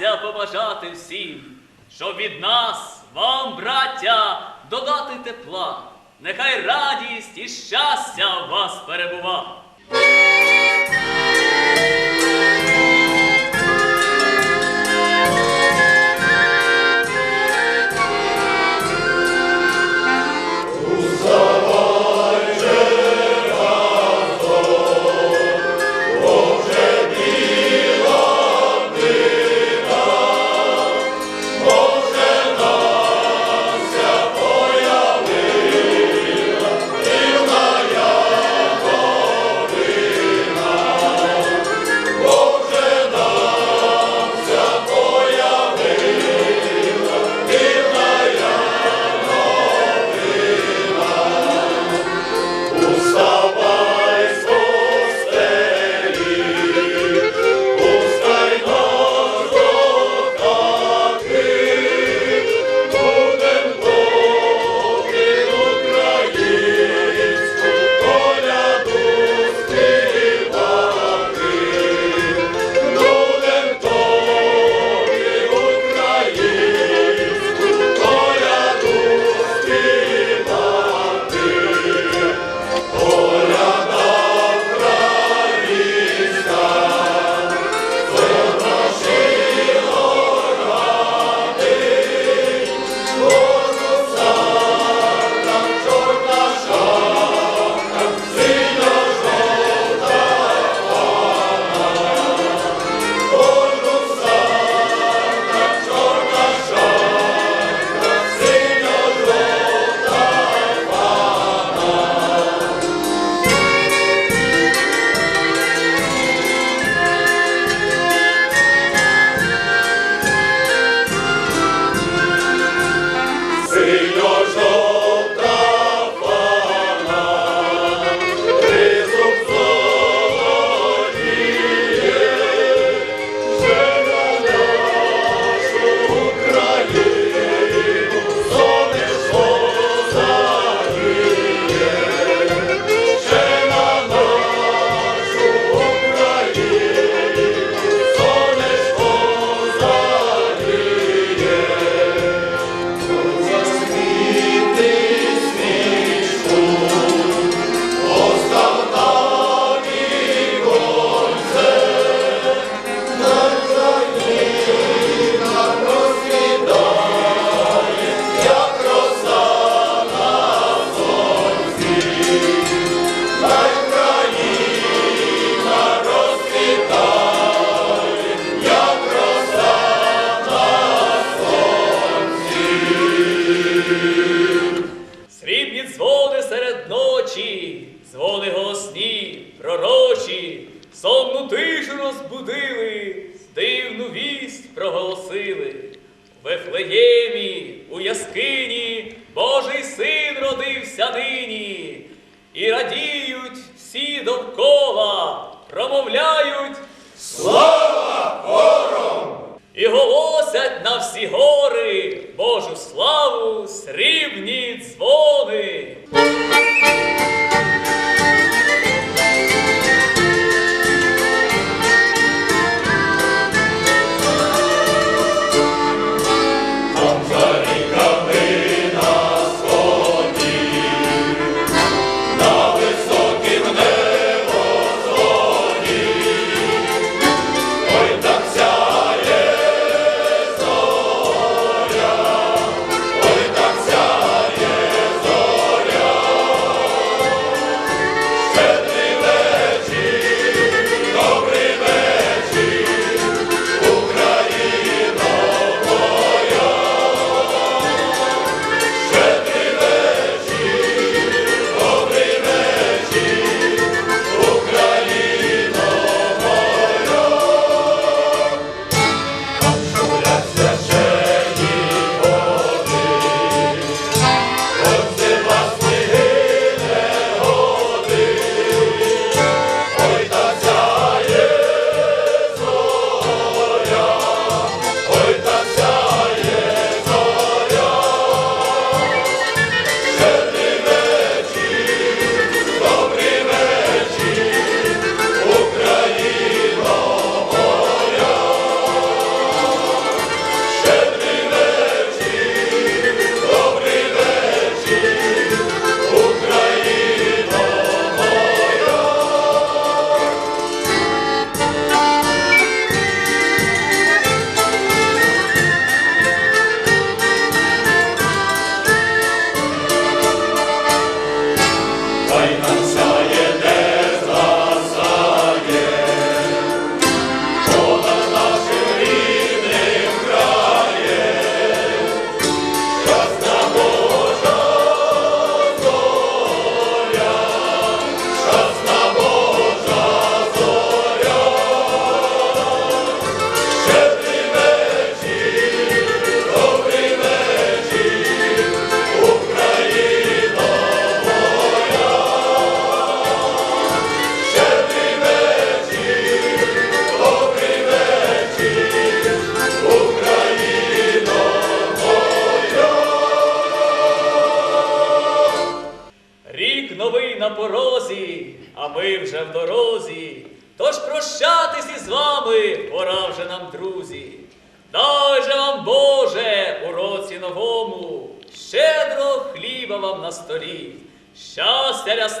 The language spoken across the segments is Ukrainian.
щастя побажати всім, щоб від нас, вам, браття, додати тепла, нехай радість і щастя в вас перебува.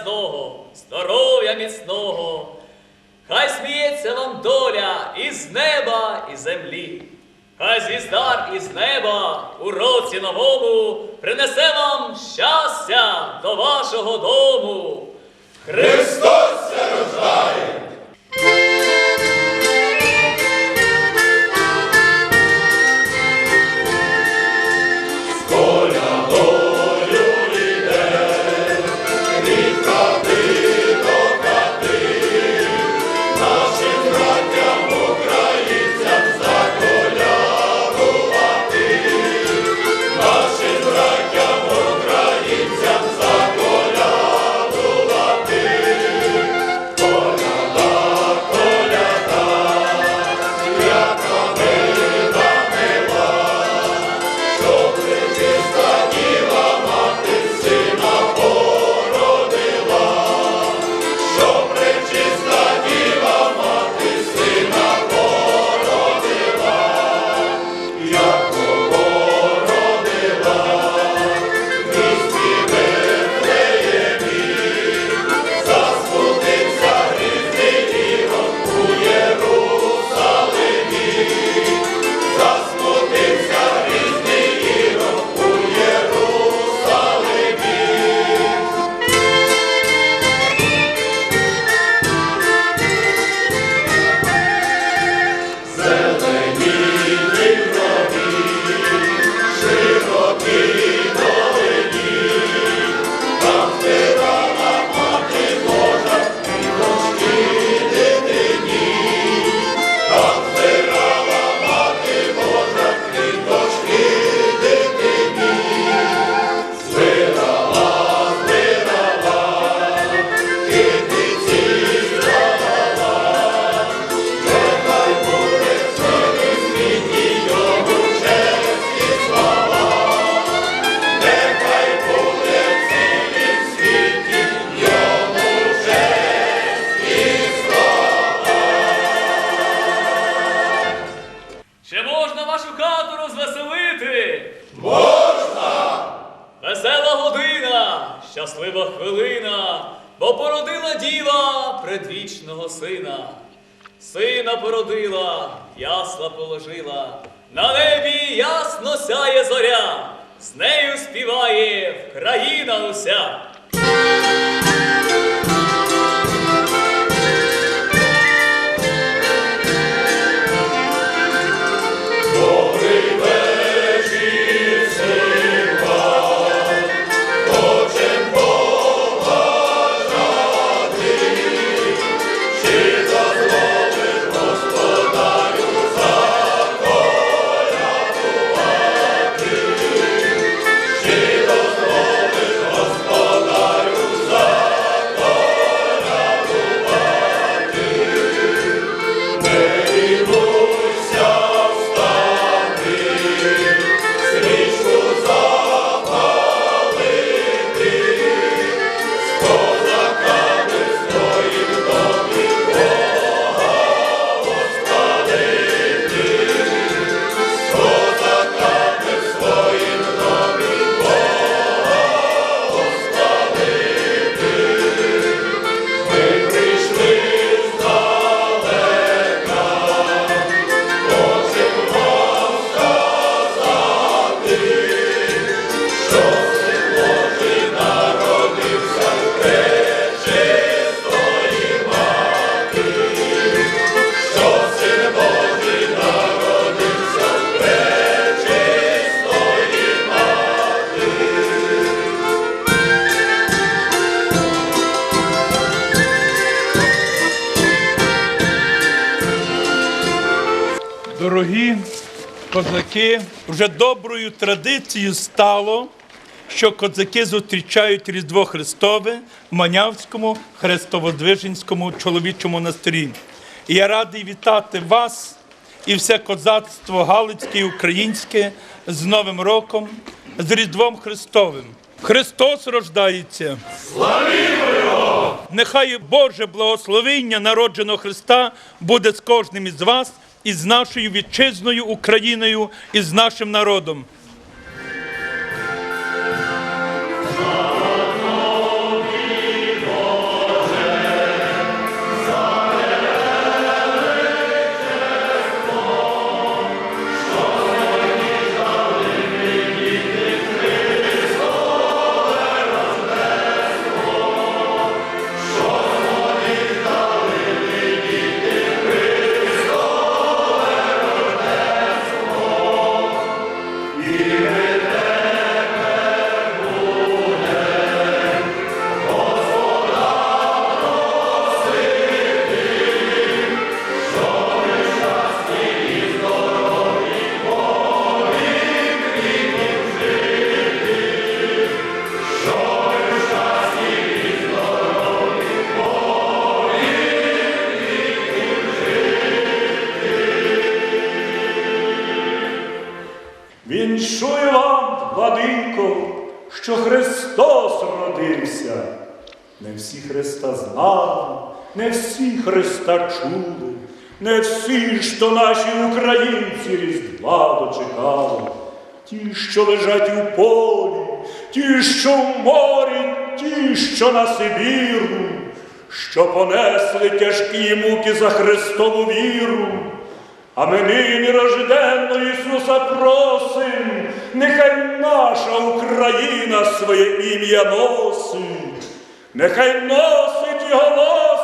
Щастя рясного, здоров'я міцного. Хай сміється вам доля із неба і землі. Хай звіздар із неба у році новому принесе вам щастя до вашого дому. Христос рождає! Ясла положила, на небі ясно сяє зоря, з нею співає країна уся. Козаки, вже доброю традицією стало, що козаки зустрічають Різдво Христове в Манявському Хрестоводвиженському чоловічому монастирі. І я радий вітати вас і все козацтво Галицьке і українське з Новим роком, з Різдвом Христовим. Христос рождається! Славімо його! Нехай Боже благословення народженого Христа буде з кожним із вас, і з нашою вітчизною Україною, і з нашим народом. Не всі Христа чули, не всі, що наші українці Різдва дочекали. Ті, що лежать у полі, ті, що в морі, ті, що на Сибіру, що понесли тяжкі муки за Христову віру. А ми нині рожденного Ісуса просим, нехай наша Україна своє ім'я носить, нехай носить і голосить,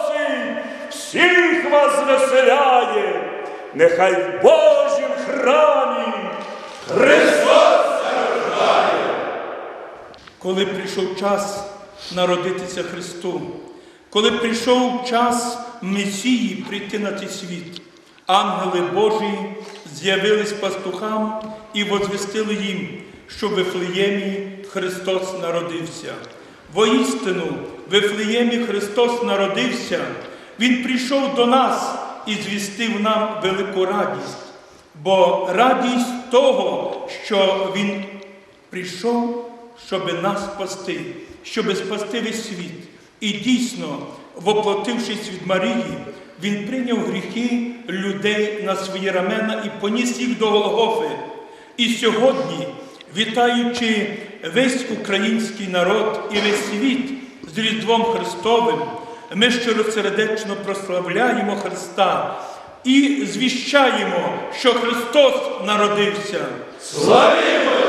всіх вас звеселяє, нехай в Божім храмі Христос! коли прийшов час народитися Христу, коли прийшов час Месії прийти на цей світ, ангели Божі з'явились пастухам і возвестили їм, що в Вифлеємі Христос народився. Воістину, в Вифлеємі Христос народився, Він прийшов до нас і звістив нам велику радість, бо радість того, що Він прийшов, щоб нас спасти, щоб спасти весь світ. І дійсно, воплотившись від Марії, він прийняв гріхи людей на свої рамена і поніс їх до Голгофи. І сьогодні, вітаючи весь український народ і весь світ з Різдвом Христовим, ми щиросердечно прославляємо Христа і звіщаємо, що Христос народився. Славімо